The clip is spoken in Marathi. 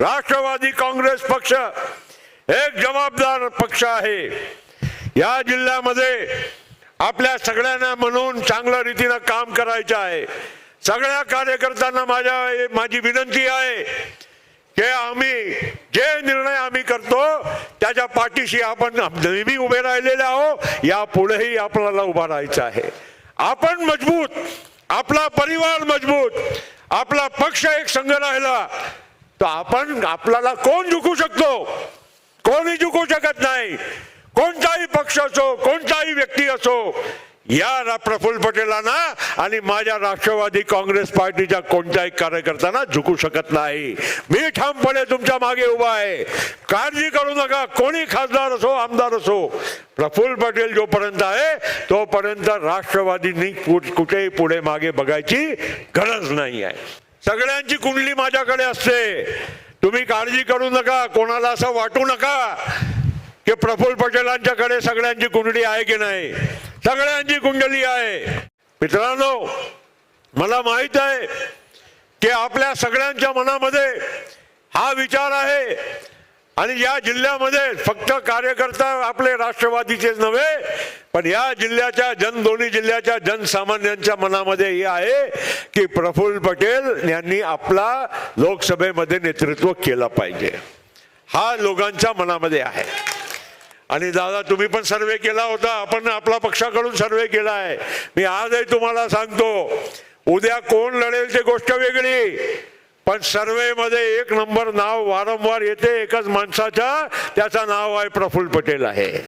राष्ट्रवादी काँग्रेस पक्ष एक जबाबदार पक्ष आहे. या जिल्ह्यामध्ये आपल्या सगळ्यांना म्हणून चांगल्या रीतीनं काम करायचं आहे. सगळ्या कार्यकर्त्यांना माझ्या माझी विनंती आहे की आम्ही जे निर्णय आम्ही करतो त्याच्या पाठीशी आपण नेहमी उभे राहिलेले आहो या पुढेही आपल्याला उभा राहायचं आहे. आपण मजबूत आपला परिवार मजबूत आपला पक्ष एक संघ राहिला तर आपण आपल्याला कोण झुकू शकतो? कोणी झुकू शकत नाही? कोणताही पक्ष असो कोणताही व्यक्ती असो या प्रफुल्ल पटेलांना आणि माझ्या राष्ट्रवादी काँग्रेस पार्टीच्या कोणत्याही कार्यकर्त्यांना झुकू शकत नाही. मी ठामपणे तुमच्या मागे उभा आहे. काळजी करू नका. कोणी खासदार असो आमदार असो प्रफुल्ल पटेल जोपर्यंत आहे तोपर्यंत राष्ट्रवादींनी कुठेही पुढे मागे बघायची गरज नाही आहे. सगळ्यांची कुंडली माझ्याकडे असते. तुम्ही काळजी करू नका कोणाला असं वाटू नका की प्रफुल्ल पटेलांच्याकडे सगळ्यांची कुंडली आहे की नाही. सगळ्यांची कुंडली आहे. मित्रांनो मला माहीत आहे की आपल्या सगळ्यांच्या मनामध्ये हा विचार आहे आणि या जिल्ह्यामध्ये फक्त कार्यकर्ता आपले राष्ट्रवादीचेच नव्हे पण या जिल्ह्याच्या जन दोन्ही जिल्ह्याच्या जनसामान्यांच्या मनामध्ये हे आहे की प्रफुल्ल पटेल यांनी आपला लोकसभेमध्ये नेतृत्व केलं पाहिजे. हा लोकांच्या मनामध्ये आहे. आणि दादा तुम्ही पण सर्वे केला होता आपण आपला पक्षाकडून सर्वे केला आहे. मी आजही तुम्हाला सांगतो उद्या कोण लढेल ते गोष्ट वेगळी. पण सर्वे मध्ये एक नंबर नाव वारंवार येते एकाच माणसाचं त्याचं नाव आहे प्रफुल्ल पटेल आहे.